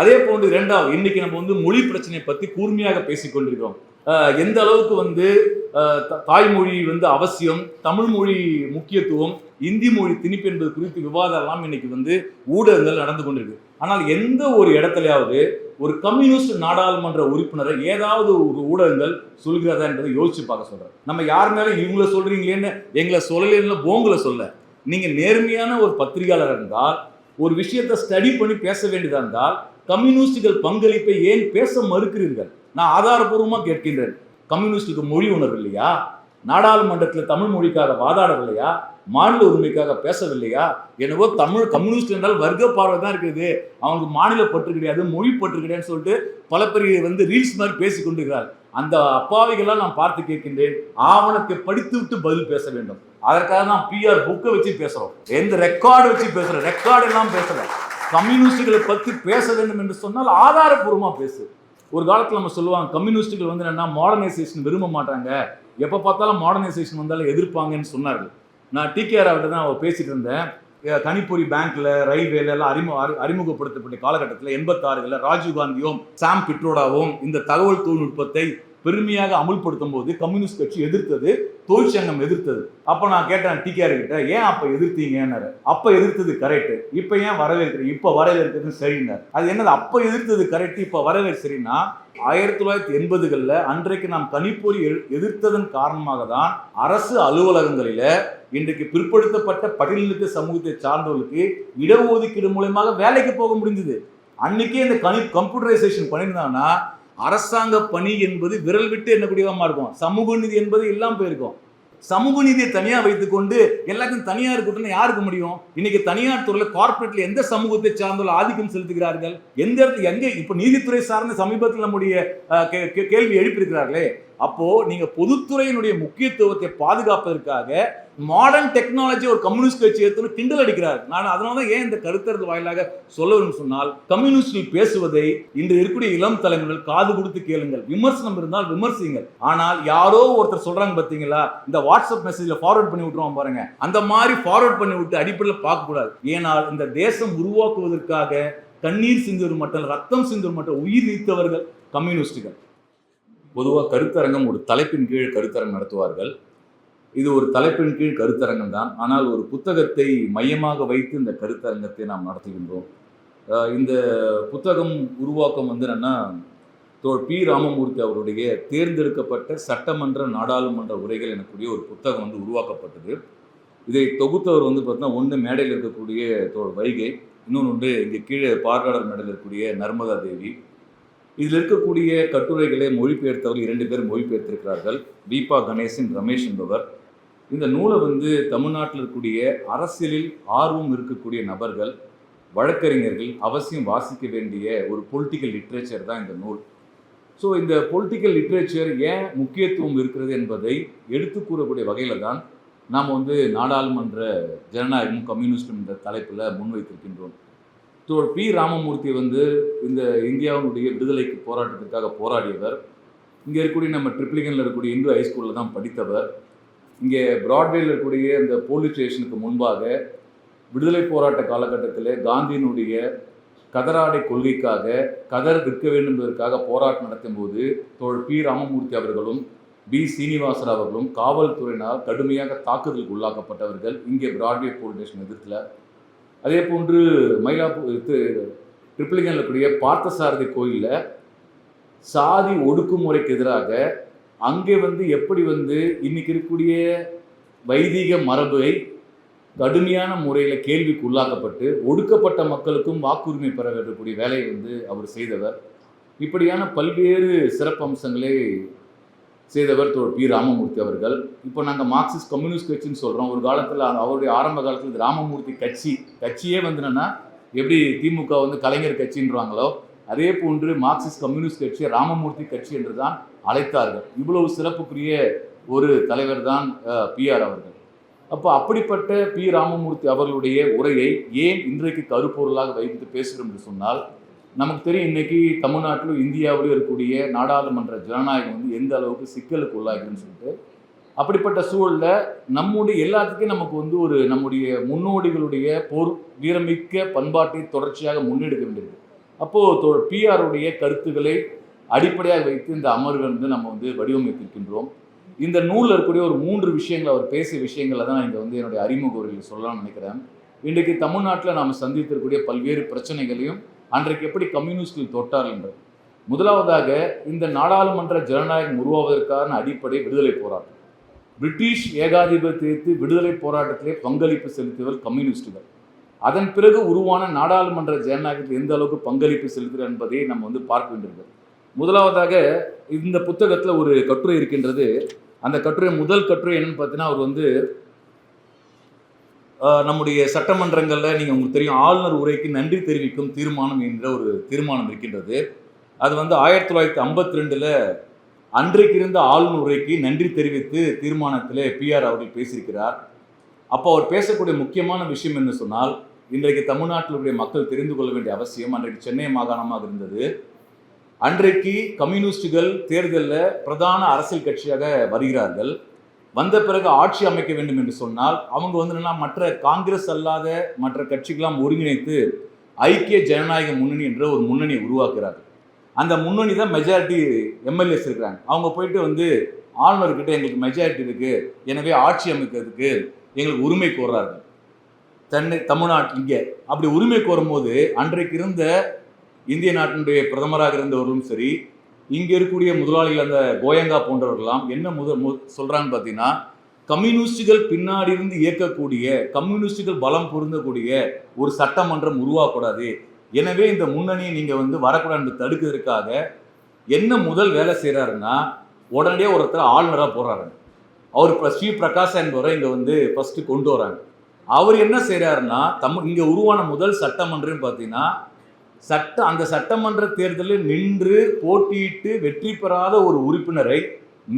அதே போன்று இரண்டாவது இன்னைக்கு நம்ம வந்து மொழி பிரச்சனையை பத்தி கூர்மையாக பேசிக்கொண்டிருக்கிறோம் எந்த அளவுக்கு வந்து தாய்மொழி வந்து அவசியம் தமிழ் மொழி முக்கியத்துவம் இந்தி மொழி திணிப்பு என்பது குறித்து விவாதம் எல்லாம் இன்னைக்கு வந்து ஊடகங்கள் நடந்து கொண்டிருக்கு. ஆனால் எந்த ஒரு இடத்துலயாவது ஒரு கம்யூனிஸ்ட் நாடாளுமன்ற உறுப்பினரை ஏதாவது ஒரு ஊடகங்கள் சொல்கிறதா என்பதை யோசிச்சு பார்க்க சொல்றேன். நம்ம யார் மேலே இவங்கள சொல்றீங்களேன்னு எங்களை சொல்லலைன்னு போங்களை சொல்ல. நீங்க நேர்மையான ஒரு பத்திரிகையாளர் இருந்தால் ஒரு விஷயத்தை ஸ்டடி பண்ணி பேச வேண்டியதா இருந்தால் கம்யூனிஸ்டுகள் பங்களிப்பை ஏன் பேச மறுக்கிறீர்கள்? நான் ஆதாரபூர்வமாக கேட்கின்றேன். கம்யூனிஸ்டுக்கு மொழி உணர்வு இல்லையா நாடாளுமன்றத்தில் தமிழ் மொழிக்காக வாதாடவில்லையா? மாநில உரிமைக்காக பேசவில்லையா? என்னவோ தமிழ் கம்யூனிஸ்ட் என்றால் வர்க்க பார்வை தான் இருக்குது. அவங்களுக்கு மாநில பற்று கிடையாது மொழி பற்று கிடையாதுன்னு சொல்லிட்டு பல பேர் வந்து ரீல்ஸ் மாதிரி பேசி கொண்டிருக்கிறார். அந்த அப்பாவிகளாம் நான் பார்த்து கேட்கின்றேன். ஆவணத்தை படித்து விட்டு பதில் பேச வேண்டும். அதற்காக தான் பிஆர் புக்கை வச்சு பேசுறோம். எந்த ரெக்கார்டு வச்சு பேசுறோம்? ரெக்கார்டு எல்லாம் பேசல. கம்யூனிஸ்டுகளை பற்றி பேச வேண்டும் என்று சொன்னால் ஆதாரபூர்வமாக பேசு. ஒரு காலத்தில் நம்ம சொல்லுவாங்க கம்யூனிஸ்டுகள் வந்து என்ன மாடர்னைசேஷன் விரும்ப மாட்டாங்க. எப்போ பார்த்தாலும் மாடர்னைசேஷன் வந்தாலும் எதிர்ப்பாங்கன்னு சொன்னார்கள். நான் டிகேஆர் அவர்கிட்ட தான் அவர் பேசிகிட்டு இருந்தேன். அஹ் கனிப்பொறி பேங்க்ல ரயில்வேல எல்லாம் அறிமு அறி- அறிமுகப்படுத்தப்பட்ட காலகட்டத்தில் எண்பத்தாறுகளில் ராஜீவ் காந்தியும் சாம் பிட்ரோடாவும் இந்த தகவல் தொழில்நுட்பத்தை பெருமையாக அமுல்படுத்தும் போது கம்யூனிஸ்ட் கட்சி எதிர்த்தது தொழிற்சங்கம் எதிர்த்தது. அப்போ நான் கேட்டேன் டிகேஆர் கிட்ட ஏன் அப்போ எதிர்த்தீங்கன்னாரு? அப்போ எதிர்த்தது கரெக்ட் இப்போ ஏன் வரவேற்கிறீங்க? இப்போ வரவேற்கிறது சரின்னார். அது என்னது? அப்போ எதிர்த்தது கரெக்ட் இப்போ வரவேற்க சரின்னா ஆயிரத்தி தொள்ளாயிரத்தி எண்பதுகளில் அன்றைக்கு நாம் கணிப்பொறி எதிர்த்ததன் காரணமாக தான் அரசு அலுவலகங்களில் இன்றைக்கு பிற்படுத்தப்பட்ட பட்டியலித்த சமூகத்தை சார்ந்தவர்களுக்கு இடஒதுக்கீடு மூலயமாக வேலைக்கு போக முடிஞ்சது. அன்னைக்கே இந்த கணி கம்ப்யூட்டரைசேஷன் பண்ணியிருந்தாங்கன்னா அரசாங்க பணி என்பது விரல் விட்டு எண்ணக்கூடியவமா இருக்கும்? சமூக நீதி என்பது எல்லாம் போயிருக்கும். சமூக நீதியை தனியாக வைத்துக்கொண்டு எல்லாத்தையும் தனியார் இருக்கட்டும்னு யாருக்கு முடியும்? இன்னைக்கு தனியார் துறையில் கார்பரேட்ல எந்த சமூகத்தை சார்ந்தவர்கள் ஆதிக்கம் செலுத்துகிறார்கள்? எந்த இடத்துல எங்கே இப்போ நீதித்துறை சார்ந்த சமீபத்தில் நம்முடைய கே- கேள்வி எழுப்பியிருக்கிறார்களே அப்போ நீங்க பொதுத்துறையினுடைய முக்கியத்துவத்தை பாதுகாப்பதற்காக மாடர்ன் டெக்னாலஜி ஒரு கம்யூனிஸ்ட் கட்சி எடுத்து கிண்டல் அடிக்கிறார். நான் அதனால தான் ஏன் இந்த கருத்தரது வாயிலாக சொல்லணும்னு சொன்னால் கம்யூனிஸ்டில் பேசுவதை இன்று இருக்கக்கூடிய இளம் தலைமுறைகள் காது கொடுத்து கேளுங்கள். விமர்சனம் இருந்தால் விமர்சிங்கள் ஆனால் யாரோ ஒருத்தர் சொல்றாங்க பாத்தீங்களா? இந்த வாட்ஸ்அப் மெசேஜ்ல ஃபார்வர்ட் பண்ணி விட்டுருவோம் பாருங்க. அந்த மாதிரி ஃபார்வர்ட் பண்ணி விட்டு அடிப்படையில் பார்க்க கூடாது ஏனால் இந்த தேசம் உருவாக்குவதற்காக கண்ணீர் சிந்துவர் மட்டும் ரத்தம் சிந்துவர் மட்டும் உயிர் நீத்தவர்கள் கம்யூனிஸ்டுகள் பொதுவாக கருத்தரங்கம் ஒரு தலைப்பின் கீழ் கருத்தரங்கம் நடத்துவார்கள். இது ஒரு தலைப்பின் கீழ் கருத்தரங்கம் தான். ஆனால் ஒரு புத்தகத்தை மையமாக வைத்து இந்த கருத்தரங்கத்தை நாம் நடத்துகின்றோம். இந்த புத்தகம் உருவாக்கம் வந்து என்னன்னா தோழ் பி. ராமமூர்த்தி அவருடைய தேர்ந்தெடுக்கப்பட்ட சட்டமன்ற நாடாளுமன்ற உரைகள் எனக்கூடிய ஒரு புத்தகம் வந்து உருவாக்கப்பட்டது. இதை தொகுத்தவர் வந்து பார்த்தீங்கன்னா ஒன்று மேடையில் இருக்கக்கூடிய தோழ் வைகை இன்னொன்று இங்கே கீழே பார்வையாளர் மேடையில் இருக்கக்கூடிய நர்மதா தேவி. இதில் இருக்கக்கூடிய கட்டுரைகளை மொழிபெயர்த்தவர்கள் இரண்டு பேர் மொழிபெயர்த்திருக்கிறார்கள். தீபா கணேசன் ரமேஷ் என்பவர். இந்த நூலை வந்து தமிழ்நாட்டில் இருக்கக்கூடிய அரசியலில் ஆர்வம் இருக்கக்கூடிய நபர்கள் வழக்கறிஞர்கள் அவசியம் வாசிக்க வேண்டிய ஒரு பொலிட்டிக்கல் லிட்ரேச்சர் தான் இந்த நூல். ஸோ இந்த பொலிட்டிக்கல் லிட்ரேச்சர் ஏன் முக்கியத்துவம் இருக்கிறது என்பதை எடுத்து கூறக்கூடிய வகையில் தான் நாம் வந்து நாடாளுமன்ற ஜனநாயகம் கம்யூனிஸ்டும் என்ற தலைப்பில் முன்வைத்திருக்கின்றோம். தோழர் பி. ராமமூர்த்தி வந்து இந்த இந்தியாவினுடைய விடுதலைக்கு போராட்டத்திற்காக போராடியவர். இங்கே இருக்கக்கூடிய நம்ம ட்ரிப்ளிகனில் இருக்கக்கூடிய இந்து ஹைஸ்கூலில் தான் படித்தவர். இங்கே ப்ராட்வேயில் இருக்கக்கூடிய இந்த போலீஸ் ஸ்டேஷனுக்கு முன்பாக விடுதலை போராட்ட காலகட்டத்தில் காந்தியினுடைய கதராடை கொள்கைக்காக கதர் விற்க வேண்டும் என்பதற்காக போராட்டம் நடத்தும் போது தோழ் பி. ராமமூர்த்தி அவர்களும் பி. சீனிவாசன் அவர்களும் காவல்துறையினால் கடுமையாக தாக்குதலுக்கு உள்ளாக்கப்பட்டவர்கள் இங்கே பிராட்வே போலீஸ் ஸ்டேஷன் எதிர்த்தில். அதே போன்று மயிலாப்பூர் இது ட்ரிப்ளிகனில் இருக்கக்கூடிய பார்த்தசாரதி கோயிலில் சாதி ஒடுக்குமுறைக்கு எதிராக அங்கே வந்து எப்படி வந்து இன்னைக்கு இருக்கக்கூடிய வைதிக மரபை கடுமையான முறையில் கேள்விக்கு உள்ளாக்கப்பட்டு ஒடுக்கப்பட்ட மக்களுக்கும் வாக்குரிமை பெற வேண்டக்கூடிய வேலையை வந்து அவர் செய்தவர். இப்படியான பல்வேறு சிறப்பு அம்சங்களை செய்தவர் தோழர் பி. ராமமூர்த்தி அவர்கள். இப்போ நாங்கள் மார்க்சிஸ்ட் கம்யூனிஸ்ட் கட்சின்னு சொல்கிறோம் ஒரு காலத்தில் அவருடைய ஆரம்ப காலத்தில் ராமமூர்த்தி கட்சி கட்சியே வந்து என்னென்னா எப்படி திமுக வந்து கலைஞர் கட்சின்றாங்களோ அதே போன்று மார்க்சிஸ்ட் கம்யூனிஸ்ட் கட்சி ராமமூர்த்தி கட்சி என்று தான் அழைத்தார்கள். இவ்வளவு சிறப்புக்குரிய ஒரு தலைவர் தான் பிஆர் அவர்கள். அப்போ அப்படிப்பட்ட பி. ராமமூர்த்தி அவர்களுடைய உரையை ஏன் இன்றைக்கு கருப்பொருளாக வைத்து பேசுகிறோம் என்று சொன்னால் நமக்கு தெரியும் இன்னைக்கு தமிழ்நாட்டிலும் இந்தியாவிலும் இருக்கக்கூடிய நாடாளுமன்ற ஜனநாயகம் வந்து எந்த அளவுக்கு சிக்கலுக்கு உள்ளாகுதுன்னு சொல்லிட்டு அப்படிப்பட்ட சூழலில் நம்முடைய எல்லாத்துக்கும் நமக்கு வந்து ஒரு நம்முடைய முன்னோடிகளுடைய போர் வீரமிக்க பண்பாட்டை தொடர்ச்சியாக முன்னெடுக்க வேண்டியது. அப்போது பிஆருடைய கருத்துக்களை அடிப்படையாக வைத்து இந்த அமர்வை வந்து நம்ம வந்து வடிவமைத்திருக்கின்றோம். இந்த நூலில் இருக்கக்கூடிய ஒரு மூன்று விஷயங்கள் அவர் பேசிய விஷயங்களை தான் இங்கே வந்து என்னுடைய அறிமுக உரையில் சொல்லலாம்னு நினைக்கிறேன். இன்றைக்கு தமிழ்நாட்டில் நாம் சந்தித்திருக்கக்கூடிய பல்வேறு பிரச்சனைகளையும் அன்றைக்கு எப்படி கம்யூனிஸ்டில் தொட்டார் என்பது. முதலாவதாக இந்த நாடாளுமன்ற ஜனநாயகம் உருவாவதற்கான அடிப்படை விடுதலை போராட்டம். பிரிட்டிஷ் ஏகாதிபத்தியத்து விடுதலை போராட்டத்திலே பங்களிப்பு செலுத்தியவர் கம்யூனிஸ்டுகள். அதன் பிறகு உருவான நாடாளுமன்ற ஜனநாயகத்தில் எந்த அளவுக்கு பங்களிப்பு செலுத்துகிறார் என்பதை நம்ம வந்து பார்க்க வேண்டியிருக்கிறது முதலாவதாக இந்த புத்தகத்தில் ஒரு கட்டுரை இருக்கின்றது. அந்த கட்டுரை முதல் கட்டுரை என்னன்னு பார்த்தீங்கன்னா அவர் வந்து நம்முடைய சட்டமன்றங்களில் நீங்கள் உங்களுக்கு தெரியும் ஆளுநர் உரைக்கு நன்றி தெரிவிக்கும் தீர்மானம் என்ற ஒரு தீர்மானம் இருக்கின்றது. அது வந்து ஆயிரத்தி தொள்ளாயிரத்தி ஐம்பத்தி ரெண்டில் அன்றைக்கு இருந்த ஆளுநர் உரைக்கு நன்றி தெரிவித்து தீர்மானத்தில் பிஆர் அவர்கள் பேசியிருக்கிறார். அப்போ அவர் பேசக்கூடிய முக்கியமான விஷயம் என்ன சொன்னால் இன்றைக்கு தமிழ்நாட்டிலுடைய மக்கள் தெரிந்து கொள்ள வேண்டிய அவசியம் அன்றைக்கு சென்னை மாகாணமாக இருந்தது. அன்றைக்கு கம்யூனிஸ்டுகள் தேர்தலில் பிரதான அரசியல் கட்சியாக வருகிறார்கள். வந்த பிறகு ஆட்சி அமைக்க வேண்டும் என்று சொன்னால் அவங்க வந்து என்னன்னா மற்ற காங்கிரஸ் அல்லாத மற்ற கட்சிகளாம் ஒருங்கிணைத்து ஐக்கிய ஜனநாயக முன்னணி என்ற ஒரு முன்னணியை உருவாக்குறாரு அந்த முன்னணி தான் மெஜாரிட்டி எம்எல்ஏஸ் இருக்கிறாங்க. அவங்க போயிட்டு வந்து ஆளுநர்கிட்ட எங்களுக்கு மெஜாரிட்டி இருக்கு. எனவே ஆட்சி அமைக்கிறதுக்கு எங்களுக்கு உரிமை கோர்றாரு தென்னை தமிழ்நாட்டு இங்கே. அப்படி உரிமை கோரும் போது அன்றைக்கு இருந்த இந்திய நாட்டினுடைய பிரதமராக இருந்தவர்களும் சரி இங்கே இருக்கக்கூடிய முதலாளிகள் அந்த கோயங்கா போன்றவர்கள்லாம் என்ன முத மு சொல்கிறான்னு பார்த்தீங்கன்னா கம்யூனிஸ்டுகள் பின்னாடி இருந்து இயக்கக்கூடிய கம்யூனிஸ்டுகள் பலம் பொருந்தக்கூடிய ஒரு சட்டமன்றம் உருவாகக்கூடாது எனவே இந்த முன்னணியை நீங்கள் வந்து வரக்கூடாது தடுக்கிறதுக்காக என்ன முதல் வேலை செய்கிறாருன்னா உடனடியே ஒருத்தர் ஆளுநராக போகிறாரு அவர் இப்போ ஸ்ரீ பிரகாஷ் என்பவரை இங்கே வந்து ஃபஸ்ட்டு கொண்டு வராங்க. அவர் என்ன செய்கிறாருன்னா தமிழ் இங்கே உருவான முதல் சட்டமன்றம் பார்த்தீங்கன்னா சட்ட அந்த சட்டமன்ற தேர்தலில் நின்று போட்டியிட்டு வெற்றி பெறாத ஒரு உறுப்பினரை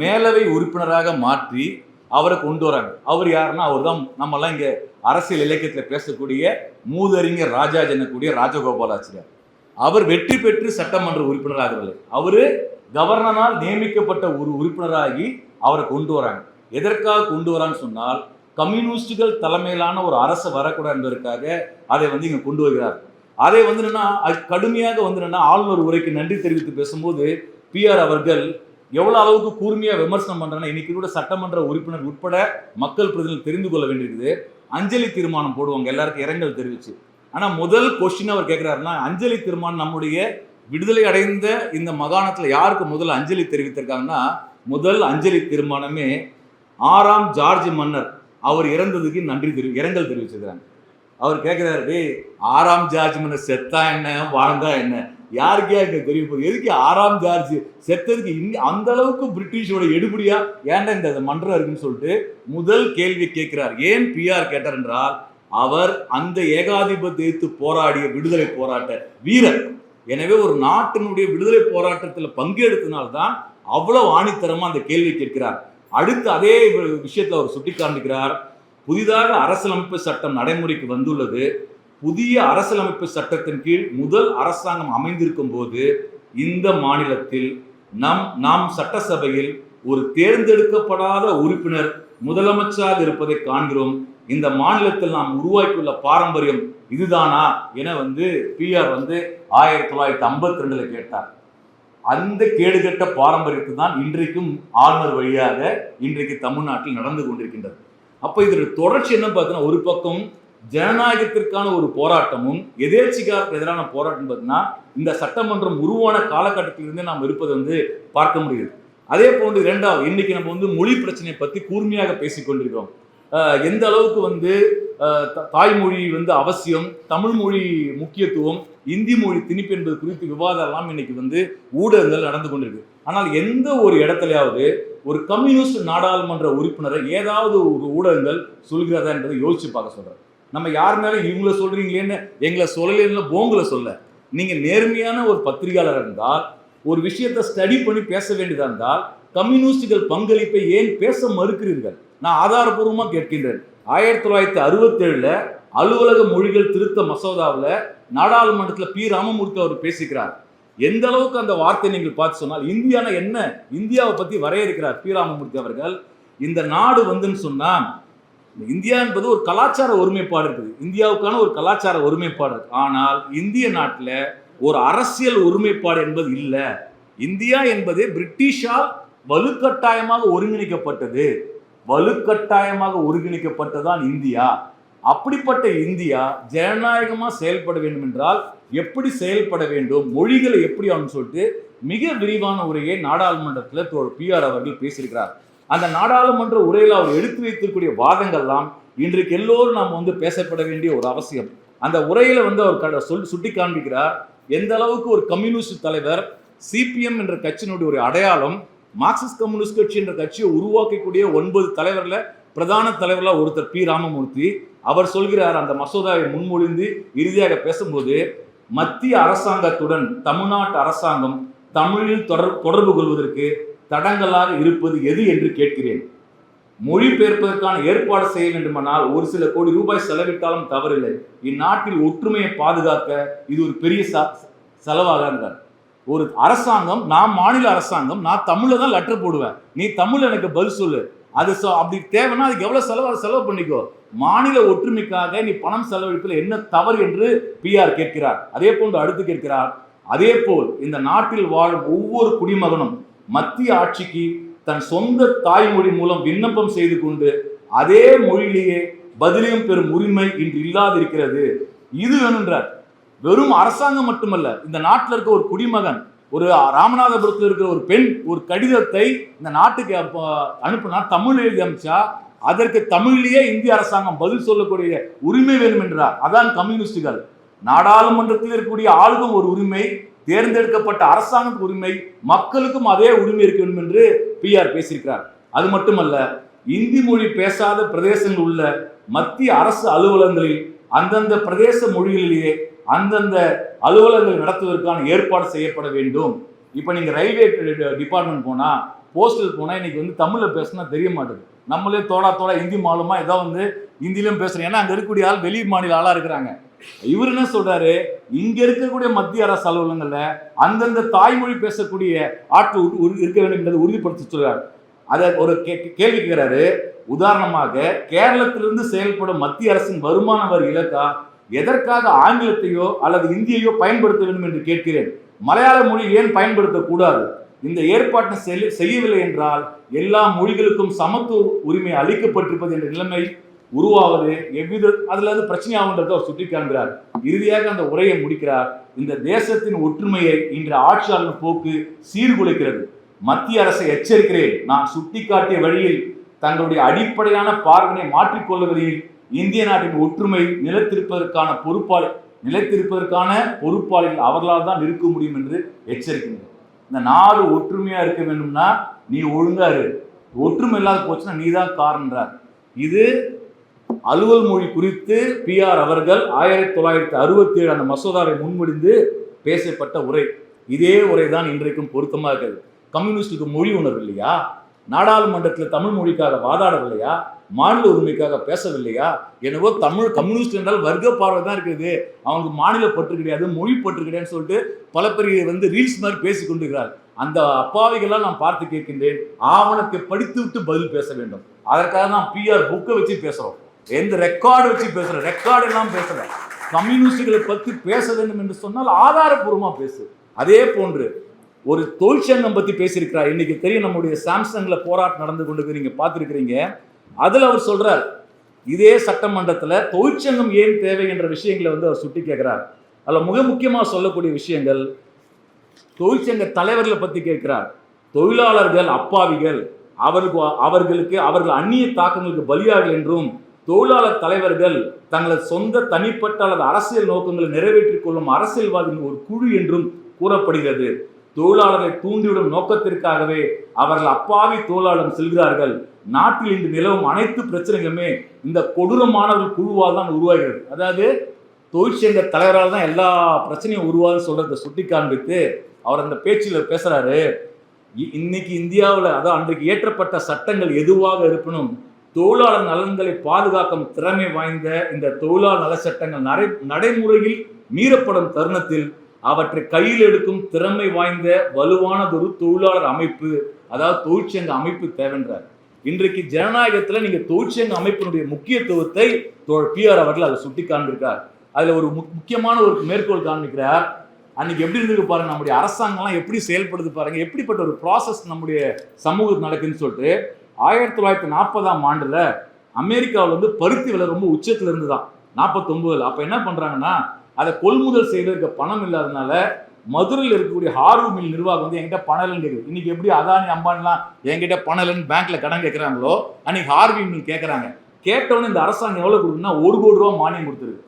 மேலவை உறுப்பினராக மாற்றி அவரை கொண்டு வராங்க. அவர் யாருன்னா அவர் தான் நம்மலாம் இங்கே அரசியல் இலக்கியத்தில் பேசக்கூடிய மூதறிஞர் ராஜா ஜனக்கூடிய ராஜகோபாலாச்சாரியார். அவர் வெற்றி பெற்று சட்டமன்ற உறுப்பினராகவில்லை. அவர் கவர்னரால் நியமிக்கப்பட்ட ஒரு உறுப்பினராகி அவரை கொண்டு வராங்க. எதற்காக கொண்டு வரான்னு சொன்னால் கம்யூனிஸ்டுகள் தலைமையிலான ஒரு அரசு வரக்கூடாது என்பதற்காக அதை வந்து இங்கே கொண்டு வருகிறார் அதே வந்து என்னன்னா அது கடுமையாக வந்து என்னன்னா ஆளுநர் உரைக்கு நன்றி தெரிவித்து பேசும்போது பிஆர் அவர்கள் எவ்வளோ அளவுக்கு கூர்மையாக விமர்சனம் பண்ணுறாங்கன்னா இன்னைக்கு கூட சட்டமன்ற உறுப்பினர் உட்பட மக்கள் பிரதிநிதிகள் தெரிந்து கொள்ள வேண்டியிருக்குது. அஞ்சலி தீர்மானம் போடுவாங்க எல்லாருக்கும் இரங்கல் தெரிவிச்சு. ஆனால் முதல் கொஸ்டின் அவர் கேட்குறாருன்னா அஞ்சலி தீர்மானம் நம்முடைய விடுதலை அடைந்த இந்த மகாணத்தில் யாருக்கு முதல் அஞ்சலி தெரிவித்திருக்காங்கன்னா முதல் அஞ்சலி தீர்மானமே ஆறாம் ஜார்ஜ் மன்னர் அவர் இறந்ததுக்கு நன்றி தெரிவி இரங்கல் தெரிவிச்சிருக்கிறாங்க அவர் கேட்குறாரு டேய் ஆறாம் ஜார்ஜ் மன்னர் செத்தா என்ன? வாழ்ந்தா என்ன? யாருக்கே எனக்கு தெரிய போகுது எதுக்கு ஆறாம் ஜார்ஜ் செத்ததுக்கு இந்த அந்த அளவுக்கு பிரிட்டிஷோட எடுபடியா ஏன்டா இந்த மன்றம் இருக்குன்னு சொல்லிட்டு முதல் கேள்வி கேட்கிறார் ஏன் பிஆர் கேட்டார் என்றால் அவர் அந்த ஏகாதிபத்தியத்து போராடிய விடுதலை போராட்ட வீரர். எனவே ஒரு நாட்டினுடைய விடுதலை போராட்டத்தில் பங்கெடுத்தனால்தான் அவ்வளவு ஆணித்தரமா அந்த கேள்வி கேட்கிறார். அடுத்து அதே விஷயத்துல அவர் சுட்டி காண்பிக்கிறார் புதிதாக அரசியலமைப்பு சட்டம் நடைமுறைக்கு வந்துள்ளது. புதிய அரசியலமைப்பு சட்டத்தின் கீழ் முதல் அரசாங்கம் அமைந்திருக்கும் போது இந்த மாநிலத்தில் நம் நாம் சட்டசபையில் ஒரு தேர்ந்தெடுக்கப்படாத உறுப்பினர் முதலமைச்சராக இருப்பதை காண்கிறோம். இந்த மாநிலத்தில் நாம் உருவாக்கியுள்ள பாரம்பரியம் இதுதானா என வந்து பிஆர் வந்து ஆயிரத்தி தொள்ளாயிரத்தி ஐம்பத்தி ரெண்டுல கேட்டார். அந்த கேடுகட்ட பாரம்பரியத்தை தான் இன்றைக்கும் ஆளுநர் வழியாக இன்றைக்கு தமிழ்நாட்டில் நடந்து கொண்டிருக்கின்றது. அப்போ இதோட தொடர்ச்சி என்ன பார்த்தீங்கன்னா ஒரு பக்கம் ஜனநாயகத்திற்கான ஒரு போராட்டமும் எதேச்சிக்காருக்கு எதிரான போராட்டம் பார்த்தீங்கன்னா இந்த சட்டமன்றம் உருவான காலகட்டத்திலிருந்து நாம் இருப்பதை வந்து பார்க்க முடியுது. அதே போன்று இரண்டாவது இன்னைக்கு நம்ம வந்து மொழி பிரச்சனையை பற்றி கூர்மையாக பேசிக்கொண்டிருக்கிறோம் எந்த அளவுக்கு வந்து தாய்மொழி வந்து அவசியம் தமிழ் மொழி முக்கியத்துவம் இந்தி மொழி திணிப்பு என்பது குறித்து விவாதம் எல்லாம் இன்னைக்கு வந்து ஊடகங்கள் நடந்து கொண்டிருக்கு. ஆனால் எந்த ஒரு இடத்துலையாவது ஒரு கம்யூனிஸ்ட் நாடாளுமன்ற உறுப்பினரை ஏதாவது ஒரு ஊடகங்கள் சொல்கிறதா என்பதை யோசிச்சு பார்க்க சொல்றேன். நம்ம யார் மேலே இவங்கள சொல்கிறீங்களேன்னு எங்களை சொல்லலைன்னு போங்களை சொல்ல. நீங்கள் நேர்மையான ஒரு பத்திரிகையாளர் இருந்தால் ஒரு விஷயத்தை ஸ்டடி பண்ணி பேச வேண்டியதாக இருந்தால் கம்யூனிஸ்டுகள் பங்களிப்பை ஏன் பேச மறுக்கிறீர்கள்? நான் ஆதாரபூர்வமாக கேட்கின்றேன். ஆயிரத்தி தொள்ளாயிரத்தி அறுபத்தேழில் அலுவலக மொழிகள் திருத்த மசோதாவில் நாடாளுமன்றத்தில் பி. ராமமூர்த்தி அவர் பேசிக்கிறார். எந்த அளவுக்கு அந்த வார்த்தை நீங்கள் பார்த்து சொன்னால் இந்தியானா என்ன? இந்தியாவை பற்றி வரையறுக்கிறார் பி. ராமமூர்த்தி அவர்கள். இந்த நாடு வந்துன்னு சொன்னால் இந்தியா என்பது ஒரு கலாச்சார ஒருமைப்பாடு இருக்குது. இந்தியாவுக்கான ஒரு கலாச்சார ஒருமைப்பாடு ஆனால் இந்திய நாட்டில் ஒரு அரசியல் ஒருமைப்பாடு என்பது இல்லை. இந்தியா என்பது பிரிட்டிஷால் வலுக்கட்டாயமாக ஒருங்கிணைக்கப்பட்டது. வலுக்கட்டாயமாக ஒருங்கிணைக்கப்பட்டதான் இந்தியா. அப்படிப்பட்ட இந்தியா ஜனநாயகமாக செயல்பட வேண்டும் என்றால் எப்படி செயல்பட வேண்டும் மொழிகளை எப்படி ஆகணும்னு சொல்லிட்டு மிக விரிவான உரையை நாடாளுமன்றத்தில் தோழர் பிஆர் அவர்கள் பேசியிருக்கிறார். அந்த நாடாளுமன்ற உரையில் அவர் எடுத்து வைத்திருக்கக்கூடிய வாதங்கள்லாம் இன்றைக்கு எல்லோரும் நாம் வந்து பேசப்பட வேண்டிய ஒரு அவசியம். அந்த உரையில வந்து அவர் கட- சொல் சுட்டி காண்பிக்கிறார் எந்த அளவுக்கு ஒரு கம்யூனிஸ்ட் தலைவர் சிபிஎம் என்ற கட்சியினுடைய ஒரு அடையாளம் மார்க்சிஸ்ட் கம்யூனிஸ்ட் கட்சி என்ற கட்சியை உருவாக்கக்கூடிய ஒன்பது தலைவர்ல பிரதான தலைவர்ல ஒருத்தர் பி ராமமூர்த்தி. அவர் சொல்கிறார் அந்த மசோதாவை முன்மொழிந்து இறுதியாக பேசும்போது மத்திய அரசாங்கத்துடன் தமிழ்நாட்டு அரசாங்கம் தமிழில் தொடர் தொடர்பு கொள்வதற்கு தடங்கலாக இருப்பது எது என்று கேட்கிறேன். மொழிபெயர்ப்பதற்கான ஏற்பாடு செய்ய வேண்டுமானால் ஒரு சில கோடி ரூபாய் செலவிட்டாலும் தவறில்லை. இந்நாட்டில் ஒற்றுமையை பாதுகாக்க இது ஒரு பெரிய செலவாக இருந்தார். ஒரு அரசாங்கம் நான் மாநில அரசாங்கம் நான் தமிழில் தான் லெட்டர் போடுவேன். நீ தமிழ் எனக்கு பதில் சொல்லு. அது சொ- அப்படி தேவைன்னா அதுக்கு எவ்வளோ செலவு செலவு பண்ணிக்கோ. மாநில ஒற்றுமைக்காக நீ பணம் செலவழிப்பதில் என்ன தவறு என்று பிஆர் கேட்கிறார். அதே போன்று அடுத்து கேட்கிறார். அதே போல் இந்த நாட்டில் வாழும் ஒவ்வொரு குடிமகனும் மத்திய ஆட்சிக்கு தன் சொந்த தாய்மொழி மூலம் விண்ணப்பம் செய்து கொண்டு அதே மொழியிலேயே பதிலையும் பெறும் உரிமை இன்று இல்லாதிருக்கிறது. இது வேணுன்றார் வெறும் அரசாங்கம் மட்டுமல்ல இந்த நாட்டில் இருக்க ஒரு குடிமகன் ஒரு ராமநாதபுரத்தில் இருக்கிற ஒரு பெண் ஒரு கடிதத்தை இந்த நாட்டுக்கு அப்ப அனுப்புனா தமிழ் எழுதி அனுப்பிச்சா அதற்கு தமிழிலேயே இந்திய அரசாங்கம் பதில் சொல்லக்கூடிய உரிமை வேணும் என்றார். அதான் கம்யூனிஸ்டுகள். நாடாளுமன்றத்தில் இருக்கக்கூடிய ஆளுக்கும் ஒரு உரிமை தேர்ந்தெடுக்கப்பட்ட அரசாங்கத்துக்கு உரிமை மக்களுக்கும் அதே உரிமை இருக்க வேண்டும் என்று பிஆர் பேசியிருக்கிறார். அது மட்டுமல்ல இந்தி மொழி பேசாத பிரதேசங்கள் உள்ள மத்திய அரசு அலுவலகங்களில் அந்தந்த பிரதேச மொழிகளிலேயே அந்தந்த அலுவலகங்கள் நடத்துவதற்கான ஏற்பாடு செய்யப்பட வேண்டும். இப்போ நீங்கள் ரயில்வே டிபார்ட்மெண்ட் போனால் போஸ்டல் போனால் இன்னைக்கு வந்து தமிழில் பேசினா தெரிய மாட்டேங்குது நம்மளே தோடா தோடா ஹிந்தி மாலுமா ஏதோ வந்து ஹிந்திலும் பேசுகிறோம் ஏன்னா அங்கே இருக்கக்கூடிய ஆள் வெளி மாநில ஆளாக இருக்கிறாங்க. இவர் என்ன சொல்றாரு? இங்க இருக்கக்கூடிய மத்திய அரசு அலுவலகங்கள்ல அந்தந்த தாய்மொழி பேசக்கூடிய ஆட்கள் இருக்க வேண்டும் என்பதை உறுதிப்படுத்தி சொல்றாரு. அதை ஒரு கே- கேள்வி கேட்கிறாரு உதாரணமாக கேரளத்திலிருந்து செயல்படும் மத்திய அரசின் வருமான வரி இலக்கா எதற்காக ஆங்கிலத்தையோ அல்லது இந்தியையோ பயன்படுத்த வேண்டும் என்று கேட்கிறேன்? மலையாள மொழி ஏன் பயன்படுத்தக்கூடாது? இந்த ஏற்பாட்டை செல்- செய்யவில்லை என்றால் எல்லா மொழிகளுக்கும் சமத்துவ உரிமை அளிக்கப்பட்டிருப்பது என்ற நிலைமை உருவாவது எவ்வித அதில் அது பிரச்சனையாகுன்றதை அவர் சுட்டி காண்கிறார் இறுதியாக அந்த உரையை முடிக்கிறார். இந்த தேசத்தின் ஒற்றுமையை இன்று ஆட்சியாளர் போக்கு சீர்குலைக்கிறது. மத்திய அரசை எச்சரிக்கிறேன். நான் சுட்டிக்காட்டிய வழியில் தங்களுடைய அடிப்படையான பார்வையை மாற்றிக்கொள்வதில் இந்திய நாட்டின் ஒற்றுமை நிலைத்திருப்பதற்கான பொறுப்பாளி நிலைத்திருப்பதற்கான பொறுப்பாளிகள் அவர்களால் தான் இருக்க முடியும் என்று எச்சரிக்கின்றனர் இந்த நாடு ஒற்றுமையா இருக்க வேண்டும்னா நீ ஒழுங்கா இரு. ஒற்றுமை இல்லாத போச்சுன்னா நீ தான் காரணன்றார். இது அலுவல் மொழி குறித்து பிஆர் அவர்கள் ஆயிரத்தி தொள்ளாயிரத்தி அறுபத்தி ஏழு அந்த மசோதாவை முன்மொழிந்து பேசப்பட்ட உரை. இதே உரை தான் இன்றைக்கும் பொருத்தமாக இருக்குது. கம்யூனிஸ்டுக்கு மொழி உணர்வு இல்லையா? நாடாளுமன்றத்தில் தமிழ் மொழிக்காக வாதாடவில்லையா? மாநில உரிமைக்காக பேசவில்லையா? என்னவோ தமிழ் கம்யூனிஸ்ட் என்றால் வர்க்க பார்வை தான் இருக்குது. அவங்களுக்கு மாநில பற்று கிடையாது மொழி பற்று கிடையாதுன்னு சொல்லிட்டு பல பேர் வந்து ரீல்ஸ் மாதிரி பேசி கொண்டிருக்கிறார். அந்த அப்பாவிகளால் நான் பார்த்து கேட்கின்றேன் ஆவணத்தை படித்து விட்டு பதில் பேச வேண்டும். அதற்காக தான் பிஆர் புக்கை வச்சு பேசுகிறோம் எந்த ரெக்கார்டு வச்சு பேசுகிறோம் ரெக்கார்டு எல்லாம் பேசல. கம்யூனிஸ்டுகளை பற்றி பேச வேண்டும் என்று சொன்னால் ஆதாரபூர்வமாக பேசு. அதே போன்று ஒரு தொழிற்சங்கம் பற்றி பேசியிருக்கிறார். இன்னைக்கு தெரியும் நம்முடைய சாம்சங்கில் போராட்டம் நடந்து கொண்டு நீங்கள் பார்த்துருக்கிறீங்க. அதில் அவர் சொல்கிறார் இதே சட்டமன்றத்தில் தொழிற்சங்கம் ஏன் தேவை என்ற விஷயங்களை வந்து அவர் சுட்டி கேட்குறார். அதில் மிக முக்கியமாக சொல்லக்கூடிய விஷயங்கள் தொழிற்சங்க தலைவர்களை பற்றி கேட்கிறார். தொழிலாளர்கள் அப்பாவிகள் அவருக்கு அவர்களுக்கு அவர்கள் அந்நிய தாக்கங்களுக்கு பலியார்கள் என்றும் தொழிலாளர் தலைவர்கள் தங்களது சொந்த தனிப்பட்ட அல்லது அரசியல் நோக்கங்களை நிறைவேற்றிக் கொள்ளும் அரசியல்வாதிகள் ஒரு குழு என்றும் கூறப்படுகிறது. தொழிலாளரை தூண்டிவிடும் நோக்கத்திற்காகவே அவர்கள் அப்பாவி தொழிலாளர் செல்கிறார்கள். நாட்டில் இன்று நிலவும் அனைத்து பிரச்சனைகளுமே இந்த கொடூரமானவர்கள் குழுவால் தான் உருவாகிறது. அதாவது தொழிற்சங்க தலைவரால் தான் எல்லா பிரச்சனையும் உருவாதுன்னு சொல்றதை சுட்டி காண்பித்து அவர் அந்த பேச்சில் பேசுறாரு. இ- இன்னைக்கு இந்தியாவில் அதான் அன்றைக்கு இயற்றப்பட்ட சட்டங்கள் எதுவாக இருப்பினும் தொழிலாளர் நலன்களை பாதுகாக்கும் திறமை வாய்ந்த இந்த தொழிலாளர் நல சட்டங்கள் நடை நடைமுறையில் மீறப்படும் தருணத்தில் அவற்றை கையில் எடுக்கும் திறமை வாய்ந்த வலுவானதொரு தொழிலாளர் அமைப்பு அதாவது தொழிற்சங்க அமைப்பு தேவைன்றார். இன்றைக்கு ஜனநாயகத்தில் நீங்கள் தொழிற்சங்க அமைப்பினுடைய முக்கியத்துவத்தை பிஆர் அவர்கள் அதை சுட்டி காண்பிருக்கார். அதில் ஒரு முக்கியமான ஒரு மேற்கோள் காண்பிக்கிறார். அன்னைக்கு எப்படி இருந்திருக்கு பாருங்க நம்முடைய அரசாங்கம்லாம் எப்படி செயல்படுது பாருங்க எப்படிப்பட்ட ஒரு ப்ராசஸ் நம்முடைய சமூகத்தில் நடக்குதுன்னு சொல்லிட்டு ஆயிரத்தி தொள்ளாயிரத்தி நாற்பதாம் ஆண்டில் அமெரிக்காவில் வந்து பருத்தி விலை ரொம்ப உச்சத்துல இருந்துதான் நாற்பத்தொன்பதுல அப்போ என்ன பண்ணுறாங்கன்னா அதை கொள்முதல் செய்கிறதுக்கு பணம் இல்லாதனால மதுரையில் இருக்கக்கூடிய ஹார்வு மில் நிர்வாகம் வந்து என்கிட்ட பணம் இல்லைன்னு கேட்குது இன்னைக்கு எப்படி அதானி அம்பானிலாம் என்கிட்ட பணம் இல்லைன்னு பேங்க்ல கடன் கேட்குறாங்களோ அன்னைக்கு ஹார்வி மில் கேட்குறாங்க கேட்டவொடனே இந்த அரசாங்கம் எவ்வளவு கொடுக்குன்னா ஒரு கோடி ரூபா மானியம் கொடுத்துருக்கு.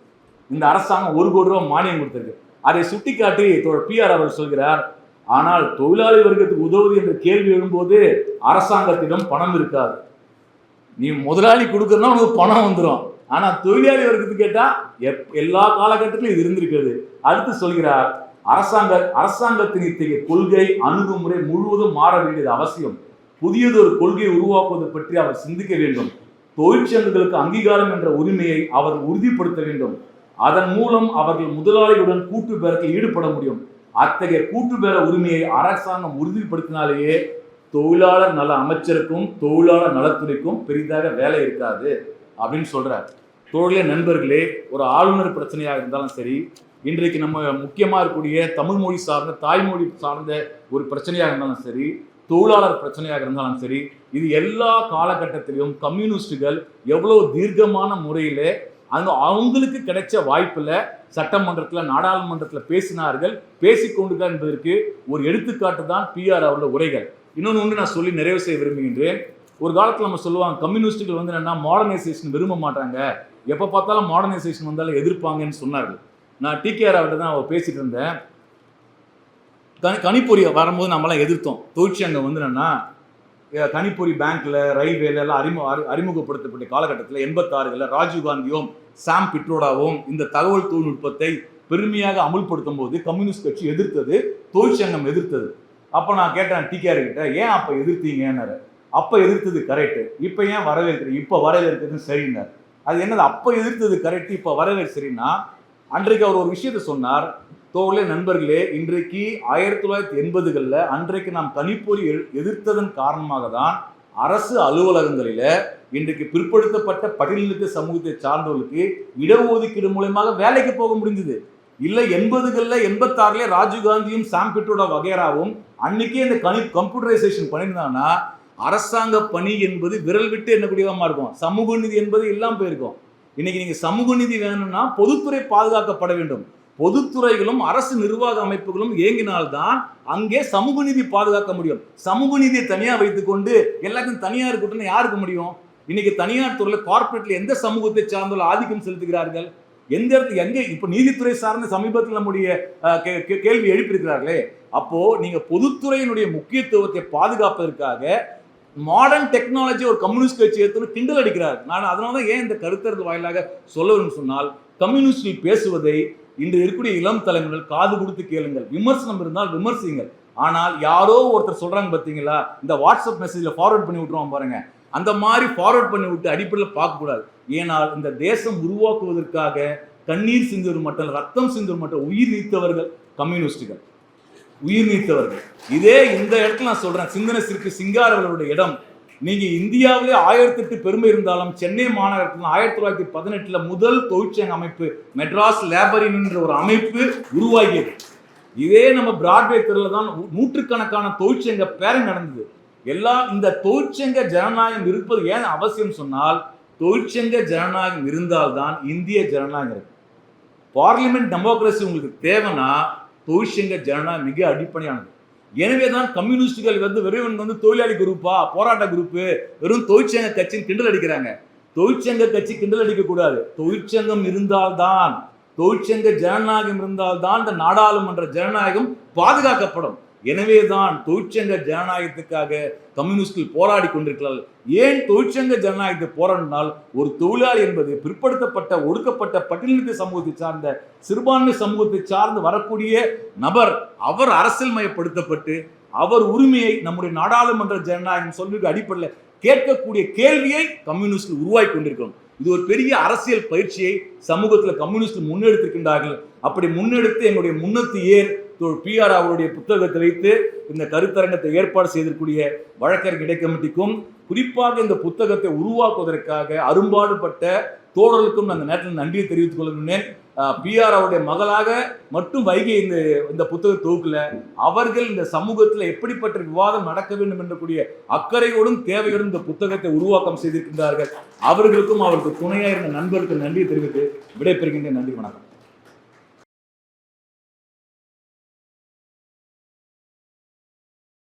இந்த அரசாங்கம் ஒரு கோடி ரூபா மானியம் கொடுத்துருக்கு. அதை சுட்டிக்காட்டி பிஆர் அவர் சொல்கிறார் ஆனால் தொழிலாளி வர்க்கத்துக்கு உதவுது என்ற கேள்வி எழும்போது அரசாங்கத்திடம் பணம் இருக்காது. நீ முதலாளி கொடுக்கறனா உனக்கு பணம் வந்துடும் ஆனால் தொழிலாளி வர்க்கத்துக்கு கேட்டால் எப் எல்லா காலகட்டத்திலும் இது இருந்திருக்கிறது. அடுத்து சொல்கிறார் அரசாங்க அரசாங்கத்தின் இத்தகைய கொள்கை அணுகுமுறை முழுவதும் மாற வேண்டியது அவசியம். புதியதொரு கொள்கையை உருவாக்குவது பற்றி அவர் சிந்திக்க வேண்டும். தொழிற்சங்கங்களுக்கு அங்கீகாரம் என்ற உரிமையை அவர் உறுதிப்படுத்த வேண்டும். அதன் மூலம் அவர்கள் முதலாளிகளுடன் கூட்டு பேரத்தில் ஈடுபட முடியும். அத்தகைய கூட்டு பேர உரிமையை அரசாங்கம் உறுதிப்படுத்தினாலேயே தொழிலாளர் நல அமைச்சருக்கும் தொழிலாளர் நலத்துறைக்கும் பெரிதாக வேலை இருக்காது. அப்படின்னு சொல்றார். தோழிலே நண்பர்களே ஒரு ஆளுநர் பிரச்சனையாக இருந்தாலும் சரி இன்றைக்கு நம்ம முக்கியமாக இருக்கக்கூடிய தமிழ் மொழி சார்ந்த தாய்மொழி சார்ந்த ஒரு பிரச்சனையாக இருந்தாலும் சரி தொழிலாளர் பிரச்சனையாக இருந்தாலும் சரி இது எல்லா காலகட்டத்திலையும் கம்யூனிஸ்டுகள் எவ்வளோ தீர்க்கமான முறையில் அந்த அவங்களுக்கு கிடைச்ச வாய்ப்பில் சட்டமன்றத்தில் நாடாளுமன்றத்தில் பேசினார்கள் பேசிக்கொண்டுதான் என்பதற்கு ஒரு எடுத்துக்காட்டு தான் பிஆர் அவருடைய உரைகள். இன்னொன்று ஒன்று நான் சொல்லி நிறைவு செய்ய விரும்புகின்றேன். ஒரு காலத்தில் நம்ம சொல்லுவாங்க கம்யூனிஸ்டுகள் வந்து என்னென்னா மாடர்னைசேஷன் விரும்ப மாட்டாங்க. எப்போ பார்த்தாலும் மாடர்னைசேஷன் வந்தாலும் எதிர்ப்பாங்கன்னு சொன்னார்கள். நான் டிகேஆர் அவர்கிட்ட தான் அவர் பேசிகிட்டு இருந்தேன். கணி கணிப்பொறி வரும்போது நம்மளாம் எதிர்த்தோம். தொழிற்சங்கம் வந்து என்னன்னா கணிப்பொறி பேங்க்கில் ரயில்வேல எல்லாம் அறிமுக அறி- அறிமுகப்படுத்தப்பட்ட காலகட்டத்தில் எண்பத்தாறுகளில் ராஜீவ்காந்தியும் சாம் பிட்ரோடாவும் இந்த தகவல் தொழில்நுட்பத்தை பெருமையாக அமுல்படுத்தும் போது கம்யூனிஸ்ட் கட்சி எதிர்த்தது தொழிற்சங்கம் எதிர்த்தது. அப்போ நான் கேட்டேன் டிகேஆர் கிட்ட ஏன் அப்போ எதிர்த்தீங்கன்னாரு? அப்போ எதிர்த்தது கரெக்டு இப்போ ஏன் வரவேற்கிறீங்க இப்போ வரவேற்கிறது சரின்னார். அது என்னது? அப்போ எதிர்த்தது கரெக்ட் இப்போ வரவே சரின்னா அன்றைக்கு அவர் ஒரு விஷயத்தை சொன்னார். தோழே நண்பர்களே இன்றைக்கு ஆயிரத்தி தொள்ளாயிரத்தி எண்பதுகளில் அன்றைக்கு நாம் கணிப்பொறி எ- எதிர்த்ததன் காரணமாக தான் அரசு அலுவலகங்களில் இன்றைக்கு பிற்படுத்தப்பட்ட பட்டியலித்த சமூகத்தை சார்ந்தவர்களுக்கு இடஒதுக்கீடு மூலயமாக வேலைக்கு போக முடிஞ்சது. இல்லை எண்பதுகளில் எண்பத்தாறுல ராஜீவ்காந்தியும் சாம் பிட்ரோட வகைராவும் அன்னைக்கே இந்த கணி கம்ப்யூட்டரைசேஷன் பண்ணியிருந்தாங்கன்னா அரசாங்க பணி என்பது விரல் விட்டு எண்ணக்கூடியதாக இருக்கும்? சமூக நீதி என்பது எல்லாம் போயிருக்கும். இன்னைக்கு நீங்கள் சமூக நீதி வேணும்னா பொதுத்துறை பாதுகாக்கப்பட வேண்டும். பொதுத்துறைகளும் அரசு நிர்வாக அமைப்புகளும் இயங்கினால்தான் அங்கே சமூக நீதி பாதுகாக்க முடியும். சமூக நீதியை தனியாக வைத்துக்கொண்டு எல்லாத்தையும் தனியாக இருக்கட்டும்னு யாருக்கு முடியும்? இன்னைக்கு தனியார் துறையில் கார்ப்பரேட்ல எந்த சமூகத்தை சார்ந்துள்ள ஆதிக்கம் செலுத்துகிறார்கள்? எந்த இடத்துல எங்கே? இப்போ நீதித்துறை சார்ந்த சமீபத்தில் நம்முடைய கே- கேள்வி எழுப்பியிருக்கிறார்களே. அப்போ நீங்க பொதுத்துறையினுடைய முக்கியத்துவத்தை பாதுகாப்பதற்காக மாடர்ன் டெக்னாலஜி ஒரு கம்யூனிஸ்ட் கட்சி எடுத்துன்னு கிண்டல் அடிக்கிறார். நான் அதனால தான் ஏன் இந்த கருத்தரது வாயிலாக சொல்லணும்னு சொன்னால் கம்யூனிஸ்டில் பேசுவதை இன்று இருக்கக்கூடிய இளம் தலைமுறைகள் காது கொடுத்து கேளுங்கள். விமர்சனம் இருந்தால் விமர்சிங்கள் ஆனால் யாரோ ஒருத்தர் சொல்றாங்க பார்த்தீங்களா? இந்த வாட்ஸ்அப் மெசேஜில் ஃபார்வர்ட் பண்ணி விட்டுருவோம் பாருங்க. அந்த மாதிரி ஃபார்வர்ட் பண்ணி விட்டு அடிப்படையில் பார்க்கக்கூடாது. ஏனால் இந்த தேசம் உருவாக்குவதற்காக கண்ணீர் சிந்தவர் மட்டும் ரத்தம் சிந்தவர் மட்டும் உயிர் நீத்தவர்கள் கம்யூனிஸ்டுகள் உயிர் நீத்தவர்கள். இதே இந்த இடத்துல நான் சொல்றேன். சிந்தனை சிற்கு சிங்காரவர்களுடைய இடம். நீங்க இந்தியாவிலே ஆயிரத்தி எட்டு பெருமை இருந்தாலும் சென்னை மாநகரத்தில் ஆயிரத்தி தொள்ளாயிரத்தி பதினெட்டுல முதல் தொழிற்சங்க அமைப்பு மெட்ராஸ் லேபர் என்ற ஒரு அமைப்பு உருவாகியது. இதே நம்ம பிராட்வே தெருவில் தான் நூற்றுக்கணக்கான தொழிற்சங்க பேரம் நடந்தது. எல்லாம் இந்த தொழிற்சங்க ஜனநாயகம் இருப்பது ஏன் அவசியம் சொன்னால் தொழிற்சங்க ஜனநாயகம் இருந்தால்தான் இந்திய ஜனநாயகம் இருக்கு. பார்லிமெண்ட் டெமோக்ரஸி உங்களுக்கு தேவைன்னா தொழிற்சங்க ஜனநாயகம் மிக அடிப்படையானது. எனவே தான் கம்யூனிஸ்டுகள் வந்து வெறும் வந்து தொழிலாளி குரூப்பா போராட்ட குரூப்பு வெறும் தொழிற்சங்க கட்சின்னு கிண்டல் அடிக்கிறாங்க. தொழிற்சங்க கட்சி கிண்டல் அடிக்கக்கூடாது தொழிற்சங்கம் இருந்தால்தான் தொழிற்சங்க ஜனநாயகம் இருந்தால்தான் இந்த நாடாளுமன்ற ஜனநாயகம் பாதுகாக்கப்படும். எனவே தான் தொழிற்சங்க ஜனநாயகத்துக்காக கம்யூனிஸ்டில் போராடி கொண்டிருக்கிறார்கள். ஏன் தொழிற்சங்க ஜனநாயகத்தை போராடினால் ஒரு தொழிலாளி என்பது பிற்படுத்தப்பட்ட ஒடுக்கப்பட்ட பட்டியலிட்டு சமூகத்தை சார்ந்த சிறுபான்மை சமூகத்தை சார்ந்து வரக்கூடிய நபர். அவர் அரசியல் மயப்படுத்தப்பட்டு அவர் உரிமையை நம்முடைய நாடாளுமன்ற ஜனநாயகம் சொல்லுக்கு அடிப்படையில் கேட்கக்கூடிய கேள்வியை கம்யூனிஸ்ட் உருவாக்கி கொண்டிருக்கிறோம் இது ஒரு பெரிய அரசியல் பயிற்சியை சமூகத்தில் கம்யூனிஸ்ட் முன்னெடுத்திருக்கின்றார்கள். அப்படி முன்னெடுத்து எங்களுடைய முன்னத்து ஏர் பிஆர் அவருடைய புத்தகத்தை வைத்து இந்த கருத்தரங்கத்தை ஏற்பாடு செய்திருக்கூடிய வழக்கறிஞர் இடைக்கமிட்டிக்கும் குறிப்பாக இந்த புத்தகத்தை உருவாக்குவதற்காக அரும்பாடுபட்ட தோழர்களுக்கும் நான் நேரத்தில் நன்றியை தெரிவித்துக் கொள்கின்றேன் பிஆர் அவருடைய மகளாக மட்டும் வைகை இந்த இந்த புத்தக தொகுக்குல அவர்கள் இந்த சமூகத்தில் எப்படிப்பட்ட விவாதம் நடக்க வேண்டும் என்றக்கூடிய அக்கறையோடும் தேவையோடும் இந்த புத்தகத்தை உருவாக்கம் செய்திருக்கின்றார்கள். அவர்களுக்கும் அவருக்கு துணையாக இருந்த நண்பருக்கு நன்றி தெரிவித்து விடைபெறுகின்ற நன்றி வணக்கம்.